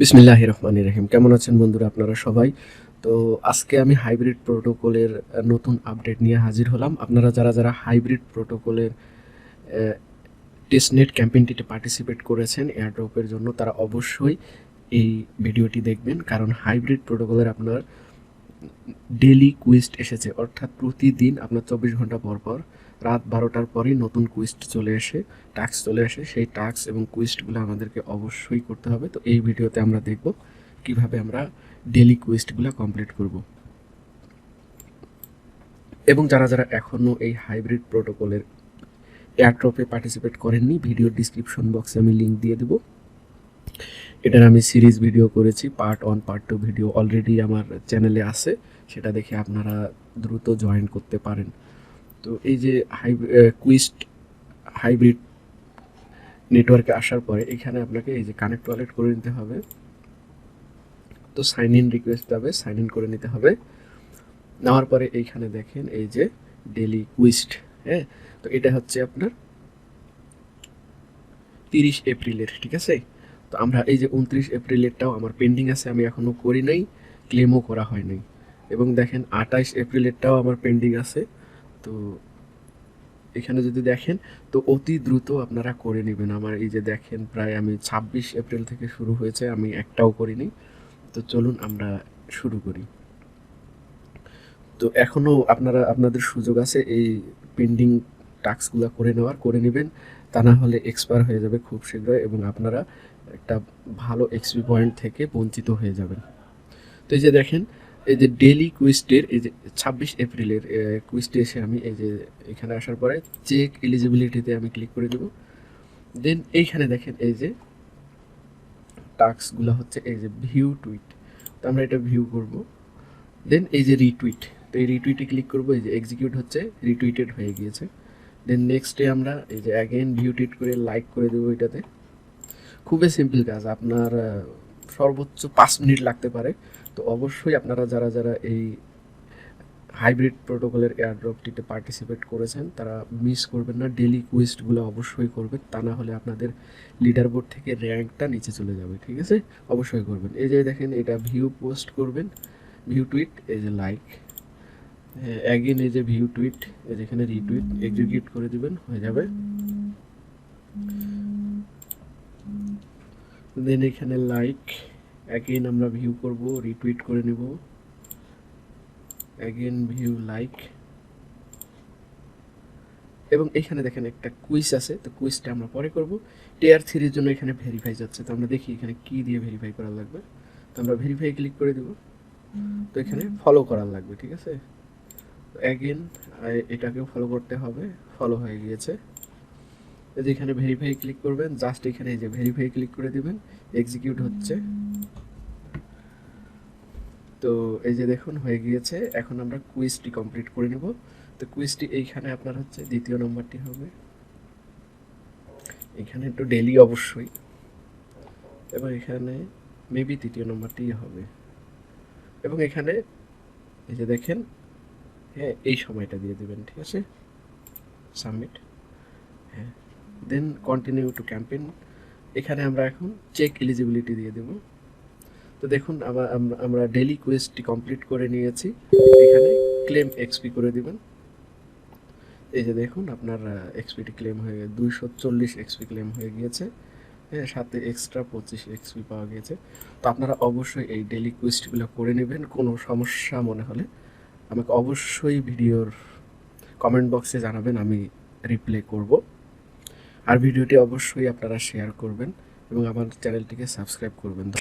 বিসমিল্লাহ রহমান রহিম। কেমন আছেন বন্ধুরা, আপনারা সবাই? তো আজকে আমি হাইব্রিড প্রোটোকলের নতুন আপডেট নিয়ে হাজির হলাম। আপনারা যারা যারা হাইব্রিড প্রোটোকলের টেস্টনেট ক্যাম্পেইনটিতে পার্টিসিপেট করেছেন এয়ারড্রপের জন্য, তারা অবশ্যই এই ভিডিওটি দেখবেন। কারণ হাইব্রিড প্রোটোকলের আপনার ডেলি কুইস্ট এসেছে, অর্থাৎ প্রতিদিন আপনার চব্বিশ ঘণ্টা পর পর রাত বারোটার পরেই নতুন কুইস্ট চলে এসে টাস্ক চলে আসে, সেই টাস্ক এবং কুইস্টগুলো আমাদেরকে অবশ্যই করতে হবে। তো এই ভিডিওতে আমরা দেখব কীভাবে আমরা ডেলি কুইস্টগুলো কমপ্লিট করব। এবং যারা যারা এখনও এই হাইব্রিড প্রোটোকলের এয়ারড্রপে পার্টিসিপেট করেননি ভিডিও ডিসক্রিপশন বক্সে আমি লিঙ্ক দিয়ে দেবো। এটার আমি সিরিজ ভিডিও করেছি part one part two video already আমার চ্যানেলে আছে, সেটা দেখে আপনারা দ্রুত জয়েন করতে পারেন। তো এই যে হাই কুইস্ট হাইব্রিড নেটওয়ার্কে আসার পরে এখানে আপনাকে এই যে কানেক্ট ওয়ালেট করে নিতে হবে। তো সাইন ইন রিকোয়েস্ট যাবে সাইন ইন করে নিতে হবে। নেওয়ার পরে এইখানে দেখেন এই যে ডেলি কুইস্ট হ্যাঁ? তো এটা হচ্ছে আপনার তিরিশ এপ্রিলের, ঠিক আছে? তো আমরা এই যে উনত্রিশ এপ্রিলেরটাও আমার পেন্ডিং আছে, আমি এখনও করি নাই ক্লেমও করা হয় নাই। এবং দেখেন আঠাইশ এপ্রিলেরটাও আমার পেন্ডিং আছে, তো এখানে যদি দেখেন, তো অতি দ্রুত আপনারা করে নেবেন। আমার এই যে দেখেন প্রায় আমি ছাব্বিশ এপ্রিল থেকে শুরু হয়েছে, আমি একটাও করিনি। তো চলুন আমরা শুরু করি। তো এখনও আপনারা, আপনাদের সুযোগ আছে এই পেন্ডিং টাস্কগুলো করে নেওয়ার, করে নেবেন, তা না হলে এক্সপায়ার হয়ে যাবে খুব শীঘ্রই এবং আপনারা একটা ভালো এক্সপি পয়েন্ট থেকে বঞ্চিত হয়ে যাবেন। তো এই যে দেখেন, এই যে ডেলি কুইস্টের এই যে ছাব্বিশ এপ্রিলের কুইস্টে এসে আমি এই যে এখানে আসার পরে চেক এলিজিবিলিটিতে আমি ক্লিক করে দেব। দেন এইখানে দেখেন এই যে টাস্কগুলো হচ্ছে এই যে ভিউ টুইট তো আমরা এটা ভিউ করব। দেন এই যে রিটুইট তো এই রিটুইটে ক্লিক করব, এই যে এক্সিকিউট হচ্ছে রিটুইটেড হয়ে গিয়েছে। দেন নেক্সটে আমরা এই যে অ্যাগেন ভিউ টুইট করে লাইক করে দেবো এটাতে। খুবই সিম্পল কাজ, আপনার সর্বোচ্চ পাঁচ মিনিট লাগতে পারে। তো অবশ্যই আপনারা যারা যারা এই হাইব্রিড প্রোটোকলের এয়ারড্রপটিতে পার্টিসিপেট করেছেন, তারা মিস করবেন না ডেলি কুইস্টগুলো অবশ্যই করবেন। তা না হলে আপনাদের লিডার বোর্ড থেকে র্যাঙ্কটা নিচে চলে যাবে, ঠিক আছে? অবশ্যই করবেন। এই যে দেখেন, এটা ভিউ পোস্ট করবেন ভিউ টুইট এই যে লাইক অ্যাগেন এই যে ভিউ টুইট এই রিটুইট এক্সিকিউট করে দিবেন, হয়ে যাবে। দেন এখানে লাইক অ্যাগেন আমরা ভিউ করব রিটুইট করে নেব। অ্যাগেন ভিউ লাইক এবং এখানে দেখেন একটা কুইজ আছে, তো কুইজটা আমরা পরে করব। টিয়ার থ্রির জন্য এখানে ভেরিফাই যাচ্ছে, তো আমরা দেখি এখানে কি দিয়ে ভেরিফাই করা লাগবে। তো আমরা ভেরিফাই ক্লিক করে দেব। তো এখানে ফলো করার লাগবে, ঠিক আছে? অ্যাগেন এটাকেও ফলো করতে হবে ফলো হয়ে গিয়েছে। এই যে এখানে ভেরিফাই ক্লিক করবেন জাস্ট এখানে এই যে ভেরিফাই ক্লিক করে দিবেন এক্সিকিউট হচ্ছে। তো এই যে দেখুন, হয়ে গিয়েছে। এখন আমরা কুইজটি কমপ্লিট করে নেব। তো কুইজটি এইখানে আপনার হচ্ছে দ্বিতীয় নম্বরটি হবে। এখানে একটু ডেলি অবশ্যই। এবং এখানে মেবি তৃতীয় নম্বরটি হবে। এবং এখানে এই যে দেখেন হ্যাঁ এই সময়টা দিয়ে দেবেন, ঠিক আছে? সাবমিট হ্যাঁ। দেন কন্টিনিউ টু ক্যাম্পেইন এখানে আমরা এখন চেক এলিজিবিলিটি দিয়ে দেব। তো দেখুন আমা- আমরা- ডেলি কুইজটি কমপ্লিট করে নিয়েছি। এখানে ক্লেম এক্সপি করে দিবেন। এই যে দেখুন, আপনার এক্সপিটি ক্লেম হয়ে দুইশো চল্লিশ এক্সপি ক্লেম হয়ে গিয়েছে। হ্যাঁ সাথে এক্সট্রা পঁচিশ এক্সপি পাওয়া গিয়েছে। তো আপনারা অবশ্যই এই ডেলি কোয়েস্টগুলো করে নেবেন। কোনো সমস্যা মনে হলে আমাকে অবশ্যই ভিডিওর কমেন্ট বক্সে জানাবেন, আমি রিপ্লাই করব। আর ভিডিওটি অবশ্যই আপনারা শেয়ার করবেন এবং আমার চ্যানেলটিকে সাবস্ক্রাইব করবেন।